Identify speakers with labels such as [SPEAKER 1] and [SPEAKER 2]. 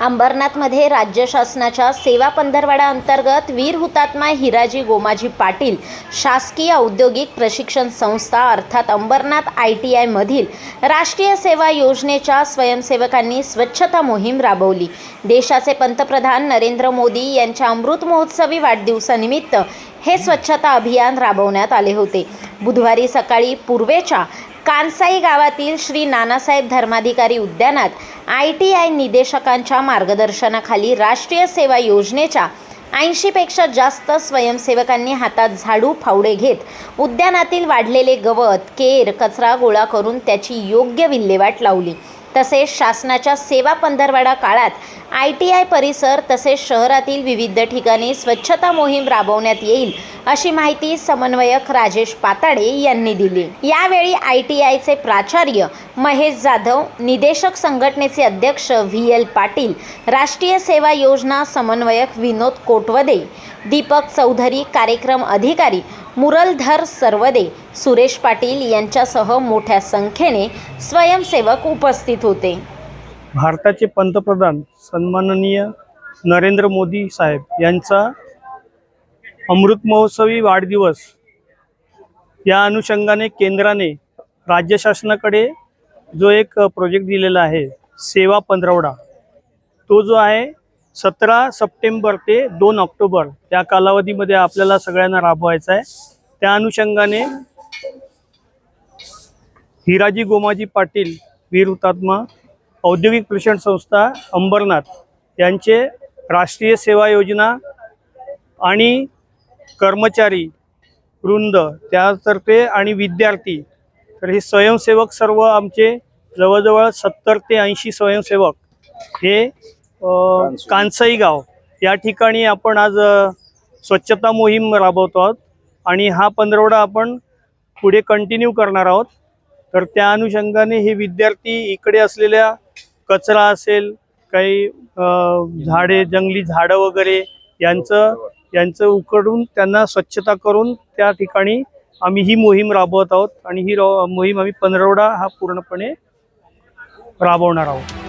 [SPEAKER 1] अंबरनाथमध्ये राज्य शासनाच्या सेवा पंधरवाडा अंतर्गत वीर हुतात्मा हिराजी गोमाजी पाटील शासकीय औद्योगिक प्रशिक्षण संस्था अर्थात अंबरनाथ आय टी आयमधील राष्ट्रीय सेवा योजनेच्या स्वयंसेवकांनी स्वच्छता मोहीम राबवली. देशाचे पंतप्रधान नरेंद्र मोदी यांच्या अमृत महोत्सवी वाढदिवसानिमित्त हे स्वच्छता अभियान राबवण्यात आले होते. बुधवारी सकाळी पूर्वेच्या कानसाई गावातील श्री नानासाहेब धर्माधिकारी उद्यानात आय टी आय निदेशकांच्या मार्गदर्शनाखाली राष्ट्रीय सेवा योजनेच्या ऐंशीपेक्षा जास्त स्वयंसेवकांनी हातात झाडू फावडे घेत उद्यानातील वाढलेले गवत केर कचरा गोळा करून त्याची योग्य विल्हेवाट लावली. तसेच शासनाच्या सेवा पंधरवाडा काळात आय टी आय परिसर तसेच शहरातील विविध ठिकाणी स्वच्छता मोहीम राबवण्यात येईल अशी माहिती समन्वयक राजेश पाताडे यांनी दिली. यावेळी आय टी आयचे प्राचार्य महेश जाधव निदेशक संघटनेचे अध्यक्ष व्ही एल पाटील राष्ट्रीय सेवा योजना समन्वयक विनोद कोटवदे दीपक चौधरी कार्यक्रम अधिकारी मुरलधर सर्वदे. सुरेश पाटील यांच्यासह मोठ्या संख्येने स्वयंसेवक उपस्थित होते.
[SPEAKER 2] भारताचे पंतप्रधान सन्माननीय नरेंद्र मोदी साहेब यांचा अमृत महोत्सवी वाढदिवस या अनुषंगाने केंद्राने राज्य शासनाकडे जो एक प्रोजेक्ट दिलेला आहे सेवा पंधरवडा तो जो आहे सतरा सप्टेंबर ते दोन ऑक्टोबर त्या कालावधीमध्ये आपल्याला सगळ्यांना राबवायचा आहे. त्या अनुषंगाने हिराजी गोमाजी पाटील वीर हुतात्मा औद्योगिक प्रशिक्षण संस्था अंबरनाथ यांचे राष्ट्रीय सेवा योजना आणि कर्मचारी वृंद त्यातर्फे आणि विद्यार्थी तर हे स्वयंसेवक सर्व आमचे जवळजवळ सत्तर ते ऐंशी स्वयंसेवक हे कांसाई गाव. या ठिकाणी आपण आज स्वच्छता मोहीम राबवतो आहोत आणि हा पंधरवडा आपण पुढे कंटिन्यू करणार आहोत. तर त्या अनुषंगाने हे विद्यार्थी इकडे असलेल्या कचरा असेल काही झाडे जंगली झाडं वगैरे यांचं यांचं उकडून त्यांना स्वच्छता करून त्या ठिकाणी आम्ही ही मोहीम राबवत आहोत आणि ही रो- मोहीम आम्ही पंधरवडा हा पूर्णपणे राबवणार आहोत.